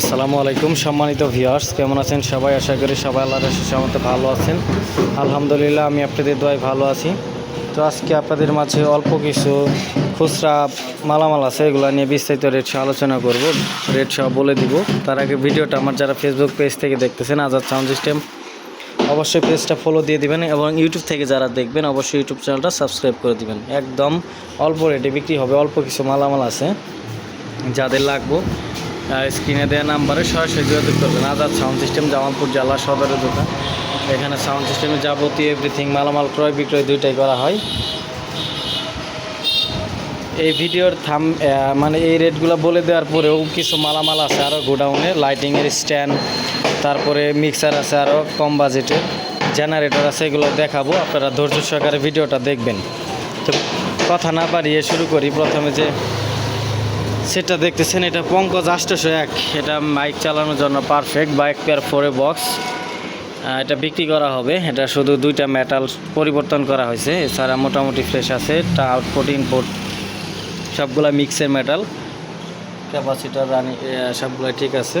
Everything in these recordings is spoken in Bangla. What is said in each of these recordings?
আসসালামু আলাইকুম সম্মানিত ভিউয়ার্স, কেমন আছেন সবাই? আশা করি সবাই আল্লাহর সামতে ভালো আছেন। আলহামদুলিল্লাহ, আমি আপনাদের দোয়ায় ভালো আছি। তো আজকে আপনাদের মাঝে অল্প কিছু খুচরা মালামাল আছে, এগুলো নিয়ে বিস্তারিত রেট সহ আলোচনা করব, রেট সহ বলে দিব। তার আগে ভিডিওটা আমার যারা ফেসবুক পেজ থেকে দেখতেছেন আজাদ সাউন্ড সিস্টেম অবশ্যই পেজটা ফলো দিয়ে দিবেন এবং ইউটিউব থেকে যারা দেখবেন, অবশ্যই ইউটিউব চ্যানেলটা সাবস্ক্রাইব করে দিবেন। একদম অল্প রেটে বিক্রি হবে, অল্প কিছু মালামাল আছে যাদের লাগবো। স্ক্রিনে দেওয়া নাম্বারে সরাসরি যোগাযোগ করবেন। আজাদ সাউন্ড সিস্টেম, জামালপুর জেলা সদরের দোকান। এখানে সাউন্ড সিস্টেমে যাবতীয় এভরিথিং মালামাল ক্রয় বিক্রয় দুইটাই করা হয়। এই ভিডিওর থাম মানে এই রেটগুলো বলে দেওয়ার পরেও কিছু মালামাল আছে আরও গোডাউনে। লাইটিংয়ের স্ট্যান্ড তারপরে মিক্সার আছে আরও কম বাজেটের জেনারেটর আছে, এগুলো দেখাবো। আপনারা ধৈর্য সহকারে ভিডিওটা দেখবেন। তো কথা না পারিয়ে শুরু করি। প্রথমে যে সেটা দেখতেছেন, এটা পঙ্কজ আষ্টশো এক। এটা বাইক চালানোর জন্য পারফেক্ট বাইক পেয়ার ফোরে বক্স এটা বিক্রি করা হবে। এটা শুধু দুইটা মেটাল পরিবর্তন করা হয়েছে। এছাড়া মোটামুটি ফ্রেশ আছে। এটা আউটপুট ইনপুট সবগুলা মিক্সের মেটাল ক্যাপাসিটার রানিং সবগুলো ঠিক আছে।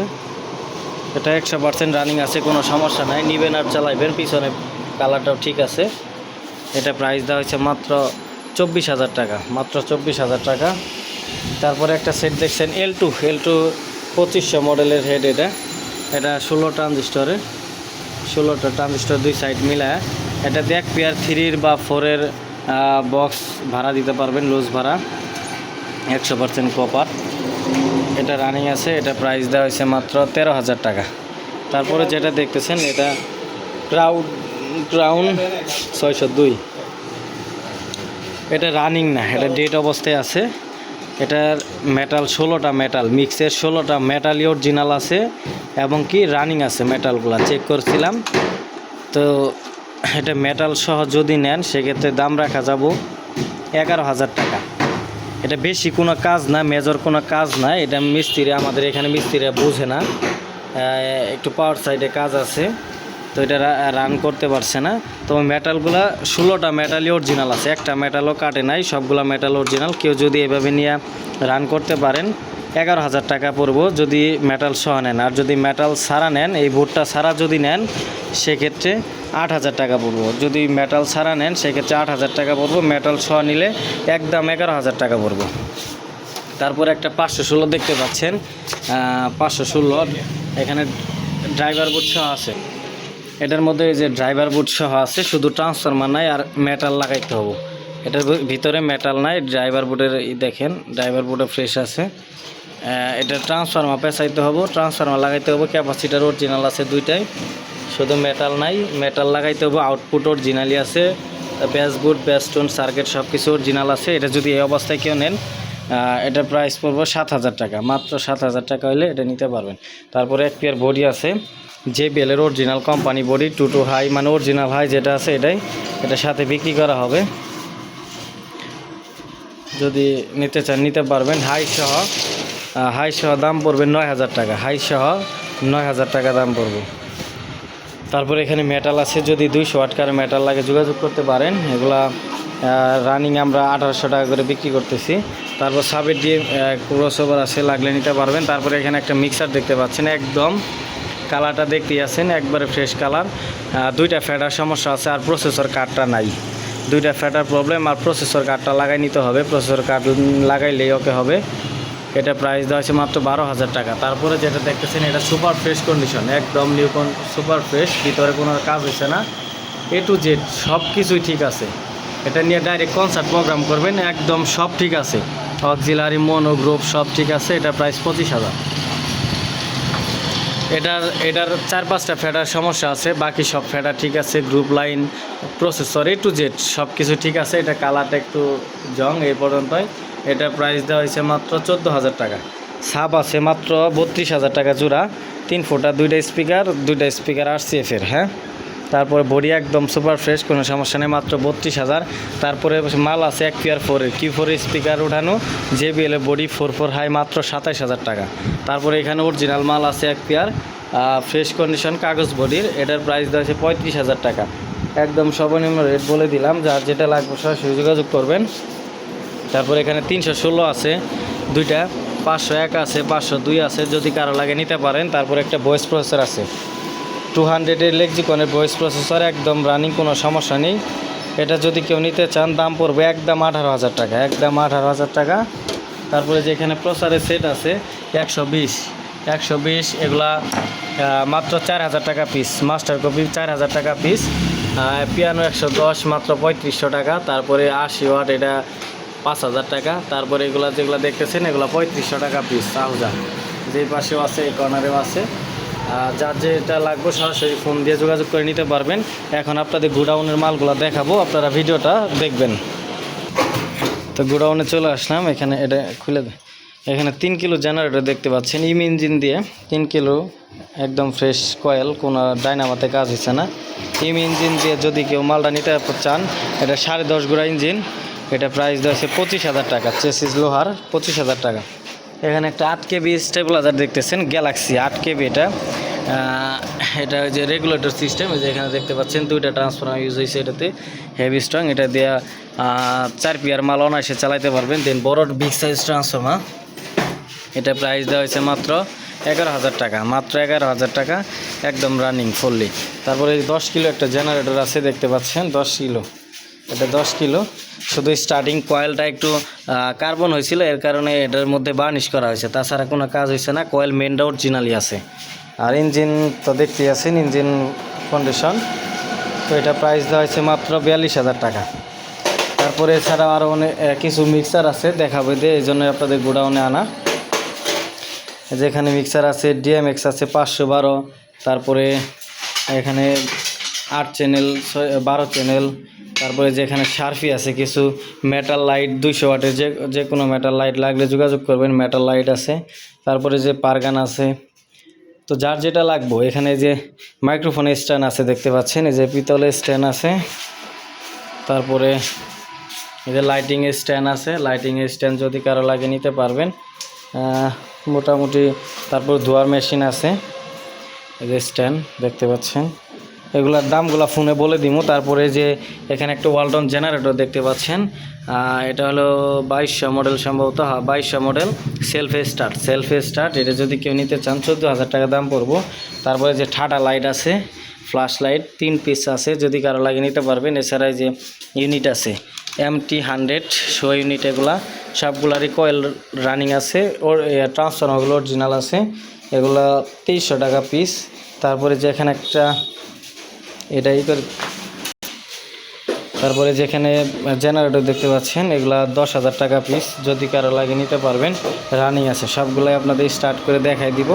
এটা একশো পার্সেন্ট রানিং আছে, কোনো সমস্যা নাই। নিবেন আর চালাইবেন, পিছনে কালারটাও ঠিক আছে। এটা প্রাইস দেওয়া হয়েছে মাত্র চব্বিশ হাজার টাকা। মাত্র চব্বিশ হাজার টাকা। তারপরে একটা সেট দেখছেন এল টু এল টু পঁচিশশো মডেলের হেড এটা। এটা ষোলো ট্রানজিস্টরের ষোলোটা ট্রানজিস্টর দুই সাইড মিলায়। এটা দেখ পেয়ার থ্রির বা ফোরের বক্স ভাড়া দিতে পারবেন লুজ ভাড়া। একশো পার্সেন্ট কপার এটা রানিং আছে, এটা প্রাইস দেওয়া হয়েছে মাত্র তেরো হাজার টাকা। তারপরে যেটা দেখতেছেন, এটা ক্রাউড ক্রাউন ছয়শো দুই। এটা রানিং না, এটা ডেট অবস্থায় আছে। এটার মেটাল ষোলোটা মেটাল মিক্সের ষোলোটা মেটালই অরিজিনাল আছে এবং কি রানিং আছে মেটালগুলো চেক করছিলাম। তো এটা মেটাল সহ যদি নেন, সেক্ষেত্রে দাম রাখা যাব এগারো হাজার টাকা। এটা বেশি কোনো কাজ না মেজর কোনো কাজ না, এটা মিস্ত্রি আমাদের এখানে মিস্ত্রিরা বোঝে না। একটু পাওয়ার সাইডে কাজ আছে। তো এটা রান করতে পারছে না। তো মেটালগুলা ষোলোটা মেটালই অরিজিনাল আছে। একটা মেটালও কাটে নাই, সবগুলা মেটাল অরিজিনাল কেউ যদি এভাবে নিয়ে রান করতে পারেন, এগারো হাজার টাকা পড়ব যদি মেটাল সহ নেন। আর যদি মেটাল ছাড়া নেন, এই ভুট্টা ছাড়া যদি নেন, সেক্ষেত্রে আট হাজার টাকা পড়ব। যদি মেটাল ছাড়া নেন, সেক্ষেত্রে আট হাজার টাকা পড়ব। মেটাল সহ নিলে একদম এগারো হাজার টাকা পড়ব। তারপরে একটা পাঁচশো ষোলো দেখতে পাচ্ছেন। পাঁচশো ষোলো। এখানে ড্রাইভার বুট সহ আছে। এটার মধ্যে এই যে ড্রাইভার বুট সহ আছে, শুধু ট্রান্সফরমার নাই আর মেটাল লাগাইতে হবে। এটার ভিতরে মেটাল নাই ড্রাইভার বুটের দেখেন ড্রাইভার বুটে ফ্রেশ আছে। এটা ট্রান্সফরমার পেঁচাইতে হবে ট্রান্সফরমার লাগাইতে হবে ক্যাপাসিটার অরিজিনাল আছে দুইটাই। শুধু মেটাল নাই মেটাল লাগাইতে হবে আউটপুট অরিজিনালি আছে ব্যাস বুট ব্যাস্টোন সার্কিট সব কিছু অরিজিনাল আছে। এটা যদি এই অবস্থায় কেউ নেন এটার প্রাইস পড়ব সাত হাজার টাকা, মাত্র সাত হাজার টাকা হলে এটা নিতে পারবেন। তারপরে এক পেয়ার বডি আছে যে বেলের original company body two two high মানে অরিজিনাল হাই যেটা আছে এটাই, এটার সাথে বিক্রি করা হবে। যদি নিতে চান, নিতে পারবেন। হাই সহ হাই সহ দাম পড়বে নয় হাজার টাকা। হাই সহ নয় হাজার টাকা দাম পড়বে। তারপরে এখানে মেটাল আছে। যদি দুইশো আটকার মেটাল লাগে, যোগাযোগ করতে পারেন। এগুলা রানিং আমরা আঠারোশো টাকা করে বিক্রি করতেছি। তারপর সাবের দিয়ে ক্রসওভার আছে, লাগলে নিতে পারবেন। তারপরে এখানে একটা মিক্সার দেখতে পাচ্ছেন। একদম কালারটা দেখতেই আছেন, একবারে ফ্রেশ কালার। দুইটা ফ্যাটার সমস্যা আছে আর প্রসেসর কার্ডটা নাই। দুইটা ফ্যাটার প্রবলেম আর প্রসেসর কার্ডটা লাগাই নিতে হবে। প্রসেসর কার্ড লাগাইলেই ওকে হবে। এটা প্রাইস দেওয়া হয়েছে মাত্র বারো হাজার টাকা। তারপরে যেটা দেখতেছেন, এটা সুপার ফ্রেশ কন্ডিশন একদম নিউ সুপার ফ্রেশ ভিতরে কোনো কাজ হয়েছে না। এ টু জেড সব কিছুই ঠিক আছে। এটা নিয়ে ডাইরেক্ট কনসার্ট প্রোগ্রাম করবেন, একদম সব ঠিক আছে। অক্সিলারি মনো গ্রুপ সব ঠিক আছে। এটা প্রাইস পঁচিশ হাজার। এটার এটার চার পাঁচটা ফেডার সমস্যা আছে, বাকি সব ফেডার ঠিক আছে group line processor A to Z সব কিছু ঠিক আছে, এটা কালারটা একটু জং এই পর্যন্তই। এটা প্রাইস দেওয়া হয়েছে মাত্র চোদ্দ হাজার টাকা। সাপ আছে মাত্র বত্রিশ হাজার টাকা জোড়া, তিন ফোটা, দুইটা স্পিকার দুইটা স্পিকার আর সিএফের হ্যাঁ? তারপরে বডি একদম সুপার ফ্রেশ, কোনো সমস্যা নেই, মাত্র বত্রিশ হাজার। তারপরে মাল আছে এক পিয়ার ফোরের। কিউ ফোরের স্পিকার উঠানো JBL body four four high মাত্র সাতাইশ হাজার টাকা। তারপরে এখানে অরিজিনাল মাল আছে এক পেয়ার ফ্রেশ কন্ডিশন কাগজ বডির। এটার প্রাইস দেওয়া আছে পঁয়ত্রিশ হাজার টাকা। একদম সর্বনিম্ন রেট বলে দিলাম, যার যেটা লাগবে সরাসরি যোগাযোগ করবেন। তারপরে এখানে তিনশো ষোলো আছে, দুইটা। পাঁচশো এক আছে, পাঁচশো দুই আছে, যদি কারও লাগে নিতে পারেন। তারপরে একটা ভয়েস প্রসেসর আছে। টু হান্ড্রেডের লেক্সিকনের ভয়েস প্রসেসর একদম রানিং কোনো সমস্যা নেই। এটা যদি কেউ নিতে চান, দাম পড়বে একদম আঠারো হাজার টাকা, একদম আঠারো হাজার টাকা। তারপরে যেখানে প্রসারের সেট আছে, একশো বিশ একশো বিশ, এগুলা মাত্র চার হাজার টাকা পিস মাস্টার কপি চার হাজার টাকা পিস পিয়ানো একশো দশ, মাত্র পঁয়ত্রিশশো টাকা, তারপরে আশি ওয়াট এটা পাঁচ হাজার টাকা। তারপরে এগুলা যেগুলো দেখতেছেন, এগুলো পঁয়ত্রিশশো টাকা পিস আহুজা যে পাশেও আছে, এই কর্নারেও আছে। যার যেটা লাগবে সরাসরি ফোন দিয়ে যোগাযোগ করে নিতে পারবেন। এখন আপনাদের গোডাউনের মালগুলো দেখাবো, আপনারা ভিডিওটা দেখবেন। তো গোডাউনে চলে আসলাম, এখানে এটা খুলে এখানে তিন কিলো জেনারেটর দেখতে পাচ্ছেন, ইম ইঞ্জিন দিয়ে। তিন কিলো একদম ফ্রেশ কয়েল, কোনো ডাইনামাতে কাজ হচ্ছে না। ইম ইঞ্জিন দিয়ে যদি কেউ মালটা নিতে চান, এটা সাড়ে দশ গোড়া ইঞ্জিন। এটা প্রাইস দেওয়া আছে পঁচিশ হাজার টাকা, চেসিস লোহার পঁচিশ হাজার টাকা। এখানে একটা আট কেবি স্টেবিলাইজার দেখতেছেন, গ্যালাক্সি আট কেবি এটা। এটা ওই যে রেগুলেটর সিস্টেম যে এখানে দেখতে পাচ্ছেন, দুইটা ট্রান্সফর্মার ইউজ হয়েছে এটাতে, হেভি স্ট্রং। এটা দেওয়া চার পিয়ার মাল অনায়াসে চালাইতে পারবেন, দেন বড় বিগ সাইজ ট্রান্সফর্মার। এটা প্রাইস দেওয়া হয়েছে মাত্র এগারো হাজার টাকা, মাত্র এগারো হাজার টাকা, একদম রানিং ফুললি তারপরে দশ কিলো একটা জেনারেটর আছে, দেখতে পাচ্ছেন, দশ কিলো। এটা দশ কিলো। শুধু স্টার্টিং কয়েলটা একটু কার্বন হয়েছিল, এর কারণে এটার মধ্যে বার্নিশ করা হয়েছে। তাছাড়া কোনো কাজ হয়েছে না কয়েল মেনটা অরিজিনালি আছে। আর ইঞ্জিন তো দেখতেই আছেন ইঞ্জিন কন্ডিশন তো এটা প্রাইস দেওয়া হয়েছে মাত্র বিয়াল্লিশ হাজার টাকা। তারপরে এছাড়া আরও অনেক কিছু মিক্সার আছে, দেখাবো দিয়ে এই জন্য আপনাদের গোডাউনে আনা। যেখানে মিক্সার আছে ডিএমএক্স আছে পাঁচশো বারো। তারপরে এখানে আট চ্যানেল ছয় বারো চ্যানেল তারপরে যেখানে শার্ফি আছে কিছু মেটাল লাইট দুইশো ওয়াটের যে যে কোনো মেটাল লাইট লাগলে যোগাযোগ করবেন মেটাল লাইট আছে। তারপরে যে পারগান আছে, তো যার যেটা লাগবো, এখানে যে মাইক্রোফোন স্ট্যান্ড আছে দেখতে পাচ্ছেন, এই যে পিতলের স্ট্যান্ড আছে। তারপরে এই যে লাইটিং স্ট্যান্ড আছে লাইটিং স্ট্যান্ড যদি কারও লাগে নিতে পারবেন। মোটামুটি তারপর ধোয়ার মেশিন আছে, এই যে স্ট্যান্ড দেখতে পাচ্ছেন। এগুলার দামগুলো ফোনে বলে দিব তারপরে যে এখানে একটা ওয়ালটন জেনারেটর দেখতে পাচ্ছেন। এটা হলো বাইশশো মডেল সম্ভবত। হ্যাঁ বাইশশো model self start self start এটা যদি কেউ নিতে চান, চোদ্দ হাজার টাকা দাম পড়ব। তারপরে যে ঠাটা লাইট আছে ফ্ল্যাশ লাইট তিন পিস আছে। যদি কারও লাগে নিতে পারবেন, এছাড়া যে ইউনিট আছে M T hundred show unit এগুলা, সবগুলারই কয়েল রানিং আছে। ওর ট্রান্সফর্মারগুলো অরিজিনাল আছে। এগুলা তেইশশো টাকা পিস তারপরে যে এখানে একটা এটাই করে তারপরে যেখানে জেনারেটর দেখতে পাচ্ছেন, এগুলা দশ হাজার টাকা পিস যদি কারও লাগে নিতে পারবেন রানিং আছে। সবগুলাই আপনাদের স্টার্ট করে দেখাই দিব।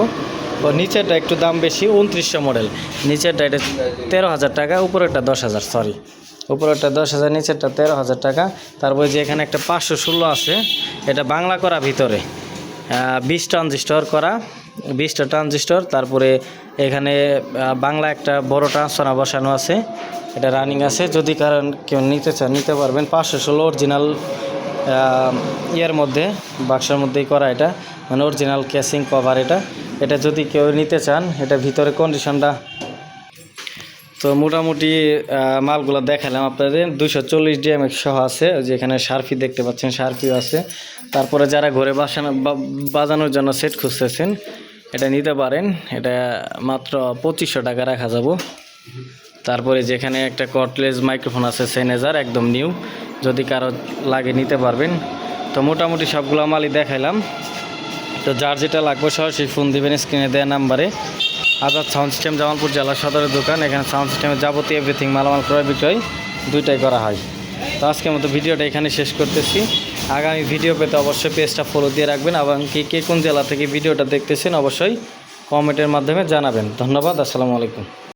ও নিচেরটা একটু দাম বেশি, উনত্রিশশো মডেল নিচেরটা এটা তেরো হাজার টাকা, উপরেরটা দশ হাজার সরি উপরেরটা দশ হাজার, নিচেরটা তেরো হাজার টাকা। তারপরে যে এখানে একটা পাঁচশো ষোলো আছে, এটা বাংলা করা ভিতরে। বিশ ট্রানজিস্টর করা। বিশটা ট্রানজিস্টর, তারপরে এখানে বাংলা একটা বড় ট্রান্সফর্মার বসানো আছে। এটা রানিং আছে। যদি কারণ কেউ নিতে চান নিতে পারবেন। পাঁচশো ষোলো অরিজিনাল ইয়ের মধ্যে, বাক্সের মধ্যেই করা এটা। মানে অরিজিনাল ক্যাসিং কভার এটা। এটা যদি কেউ নিতে চান, এটা ভিতরে কন্ডিশনটা তো মোটামুটি মালগুলো দেখালাম আপনাদের। দুশো চল্লিশ ডিএমএক্স সহ আছে। ওই যে এখানে শার্ফি দেখতে পাচ্ছেন শার্ফিও আছে। তারপরে যারা ঘরে বাসানো বাজানোর জন্য সেট খুঁজতেছেন এটা নিতে পারেন। এটা মাত্র পঁচিশশো টাকা রাখা যাব। তারপরে যেখানে একটা কটলেজ মাইক্রোফোন আছে সেনেজার একদম নিউ যদি কারও লাগে নিতে পারবেন। তো মোটামুটি সবগুলো মালই দেখাইলাম। তো যার যেটা লাগবে সরাসরি ফোন দিবেন স্ক্রিনে দেওয়া নাম্বারে আজাদ সাউন্ড সিস্টেম জামালপুর জেলা সদরের দোকান। এখানে সাউন্ড সিস্টেমের যাবতীয় এভরিথিং মালামাল ক্রয় বিক্রয় দুইটাই করা হয়। তো আজকের মতো ভিডিওটা এখানে শেষ করতেছি। আগামী ভিডিও পেতে অবশ্যই পেজটা ফলো দিয়ে রাখবেন এবং কে কে কোন জেলা থেকে ভিডিওটা দেখতেছেন অবশ্যই কমেন্টের মাধ্যমে জানাবেন। ধন্যবাদ, আসসালামু আলাইকুম।